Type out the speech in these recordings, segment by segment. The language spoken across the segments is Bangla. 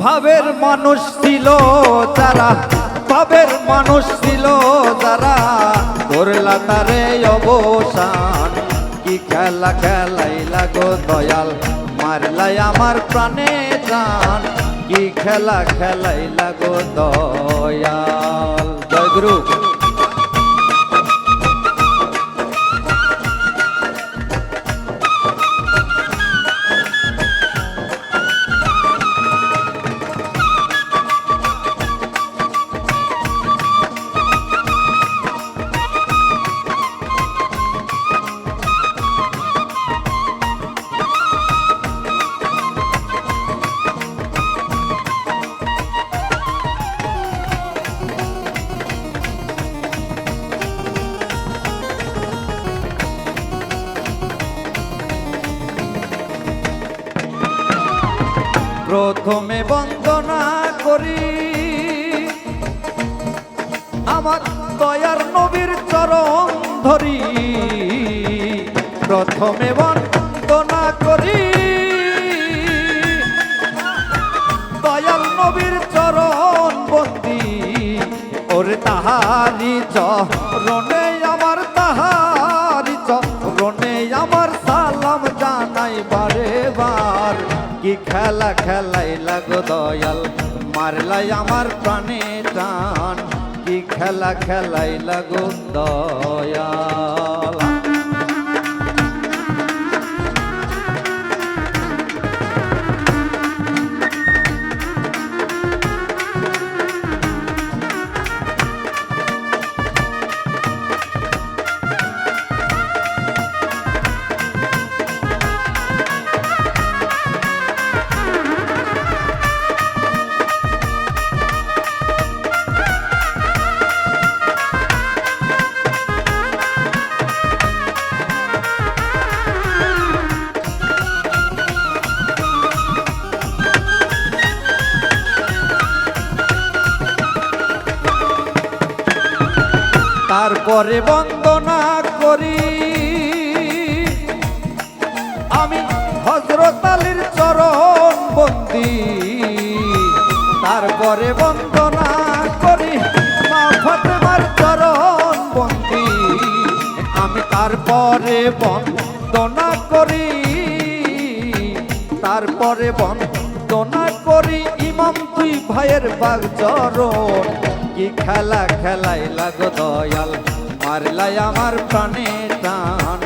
ভাবের মানুষ ছিল যারা, ভাবের মানুষ ছিল যারা, করলা তারে অবসান। কি খেলা খেলাই লাগো দয়াল, মারলাই আমার প্রাণে জান। কি খেলা খেলাই লাগো দয়াল। জয় গুরু। প্রথমে বন্দনা করি। আমার দয়ার নবীর চরণ ধরি। প্রথমে বন্দনা করি। দয়াল নবীর চরণ বন্দি, ওরে তাহারি চরণে খেলা খেলাই লাগো দয়াল মারলাই আমার প্রাণে টান। কি খেলা খেলাই লাগো দয়াল? তারপরে বন্দনা করি। আমি হজরত আলীর চরণ বন্দি। তারপরে বন্দনা করি, মা ফতেমার চরণ বন্দি। আমি তারপরে বন্দনা করি, তারপরে বন্দনা করি। ইমাম তুই ভাইয়ের বাগ চরণ কি খেলা খেলাই লাগো দয়াল, মারলাই আমার প্রাণে টান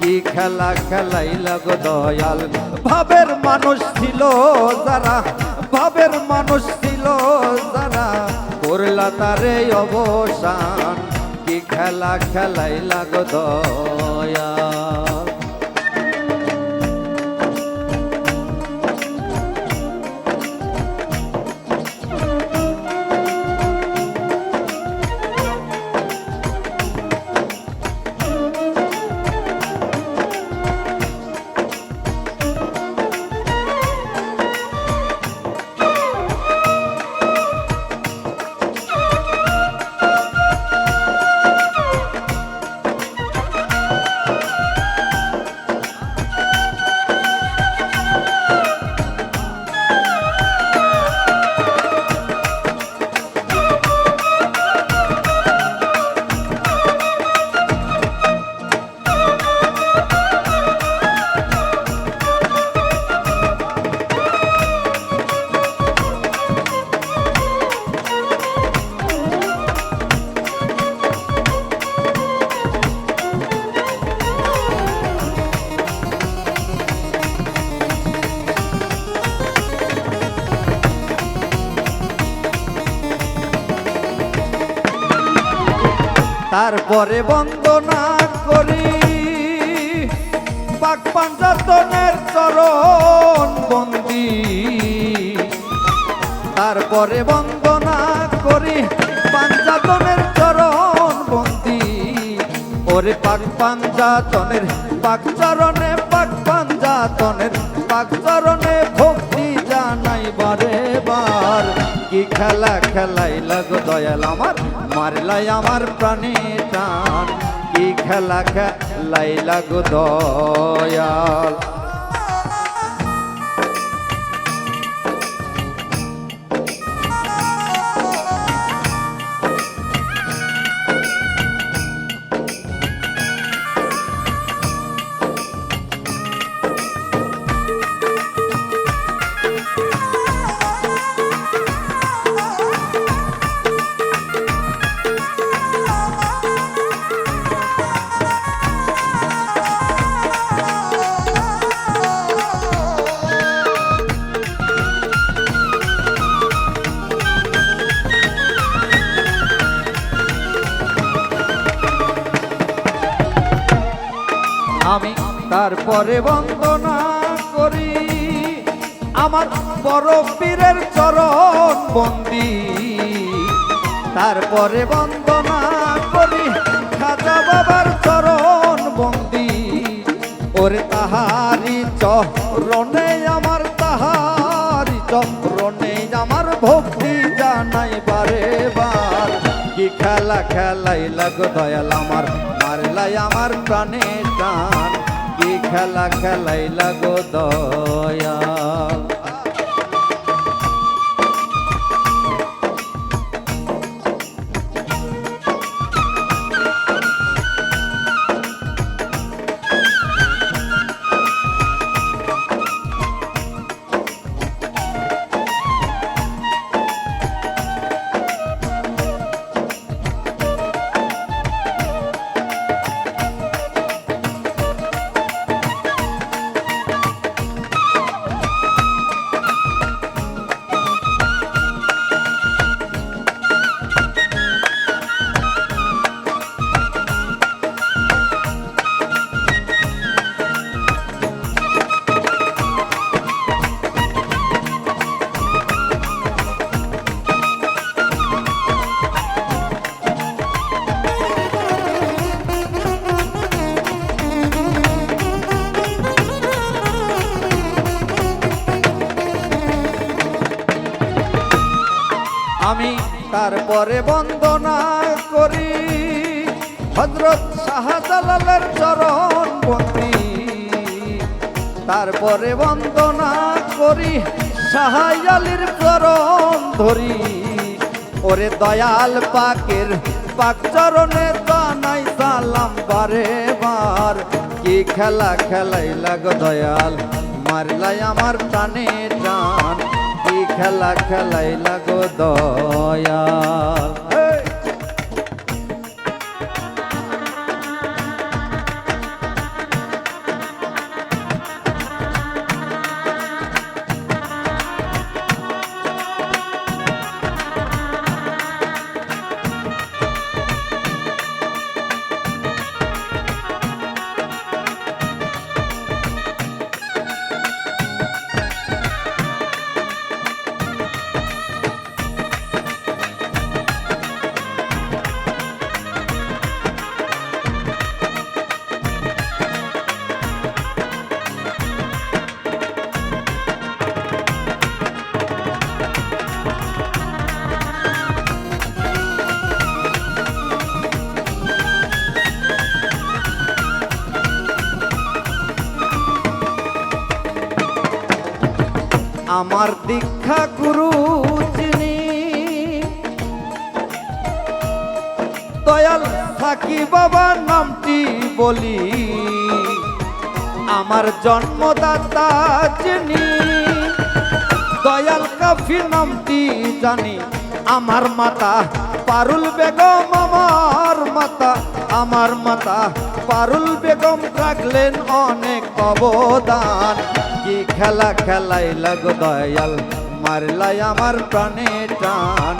কি খেলা খেলাই লাগো দয়াল, ভাবের মানুষ ছিল যারা, ভাবের মানুষ ছিল যারা, করলা তারে অবসান। কি খেলা খেলাই লাগো দয়াল। তারপরে বন্দনা করি। পাক পাঞ্জাতনের চরণ বন্দি। তারপরে বন্দনা করি, পাঞ্জাতনের চরণ বন্দি। ওরে পাক পাঞ্জাতনের পাক চরণে, পাক পাঞ্জাতনের পাক চরণে কি খেলা খেলাই লাগো দয়াল আমার? মারলাই আমার প্রাণে টান। কি খেলা খেলাই লাগো দয়াল? তারপরে বন্দনা করি। আমার বড় পীরের চরণ বন্দি। তারপরে বন্দনা করি, খাজা বাবার চরণ বন্দি। ওরে তাহারি চরণে, আমার তাহারি চরণে, আমার ভক্তি জানাই বারে বার। কি খেলা খেলাই লাগো দয়াল আমার, মারলাই আমার প্রাণে টান কি খেলা খেলাই লাগো দয়াল। তারপরে বন্দনা করি। হজরত শাহজালালের চরণ বন্দি। তারপরে বন্দনা করি শাহাইয়ালির চরণ ধরি। ওরে দয়াল পাকের পাক চরণে জানাই সালাম বারে বার। কি খেলা খেলাই লাগ দয়াল, মারলাই আমার টান কি খেলা খেলাই লাগো দয়াল। দয়াল থাকি বাবা নামটি বলি। আমার জন্মদাতা যিনি, দয়াল কাফি নামটি জানি। আমার মাতা পারুল বেগম, আমার মাতা আমার মাতা পারুল বেগম রাখলেন অনেক অবদান। কি খেলা খেলাই লাগ দয়াল, মারলাই আমার প্রাণে টান।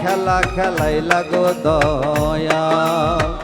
খেলা খেলাই লাগো দয়াল।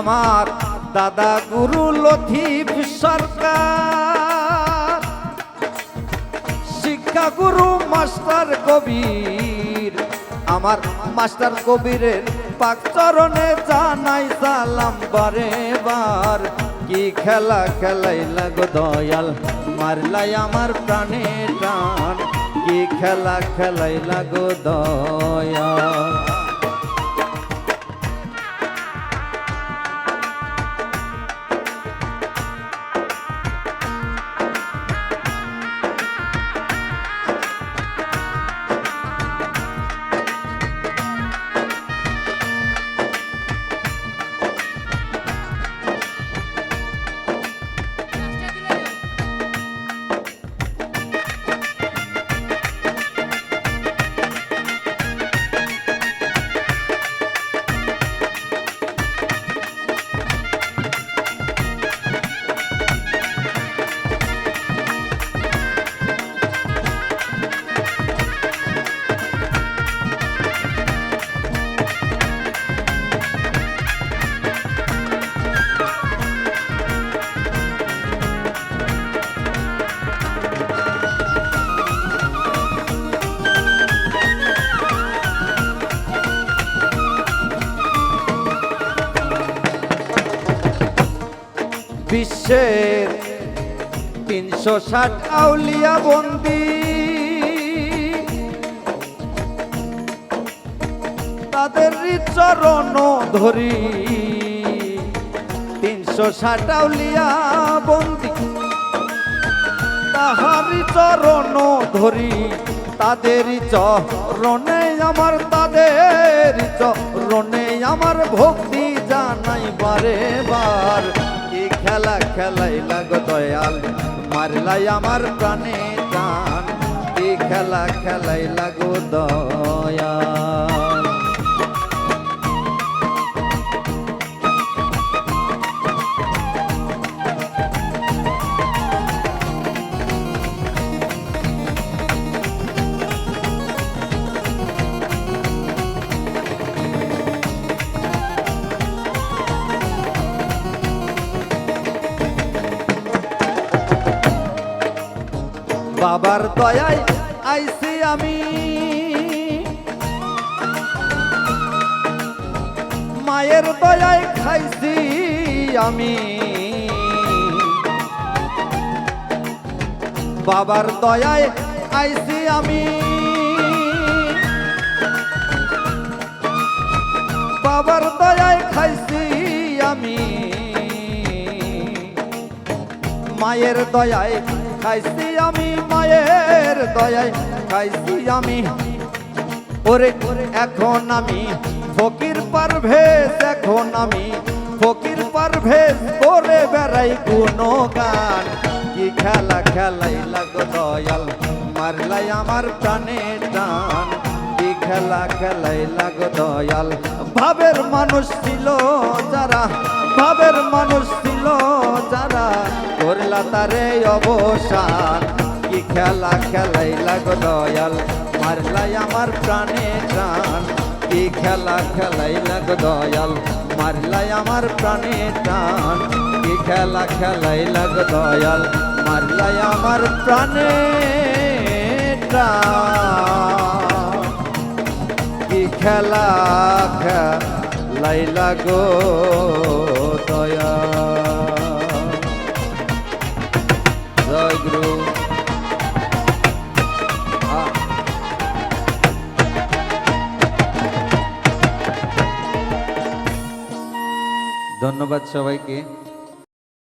আমার দাদা গুরু লথিফ সরকার। শিক্ষা গুরু মাস্টার কবির, আমার মাস্টার কবিরের পাক চরণে জানাই সালাম বারে বার। কি খেলা খেলাই লাগো দয়াল, মারলাই আমার প্রাণে টান। কি খেলা খেলাই লাগো দয়াল। বিশ্বের তিনশো ষাট আউলিয়া বন্দি। তাদের চরণ ধরি। তিনশো ষাট আউলিয়া বন্দি। তাহারি চরণ ধরি তাদের চরণে আমার তাদের চরণে আমার ভক্তি জানাই বারে বার খেলা খেলাই লাগ দয়াল মারলাই আমার প্রাণে টান খেলা খেলাই লাগো দয়াল। বাবার দয়ায় আইছি আমি। মায়ের দয়ায় খাইছি আমি। বাবার দয়ায় আইছি আমি। বাবার দয়ায় খাইছি আমি। মায়ের দয়ায় খাইছি আমি মায়ের দয়ায়, খাইছি আমি। ওরে, এখন আমি ফকির পারভেজ, এখন আমি ফকির পারভেজ করে বেড়াই কোনো গান। কি খেলা খেলাই লাগ দয়াল, মারলাই আমার প্রাণে টান। খেলা খেলাই লাগ দয়াল। ভাবের মানুষ ছিল যারা, ভাবের মানুষ ছিল যারা, করলা তারে অবসান। কি খেলা খেলাই লাগ দয়াল, মারলাই আমার প্রাণে টান কি খেলা খেলাই লাগ দয়াল, মারলাই আমার প্রাণে টান কি খেলা খেলাই লাগ দয়াল, মারলাই আমার প্রাণে কি খেলা খেলাই লাগো দয়া। জয় গুরু। ধন্যবাদ সবাইকে।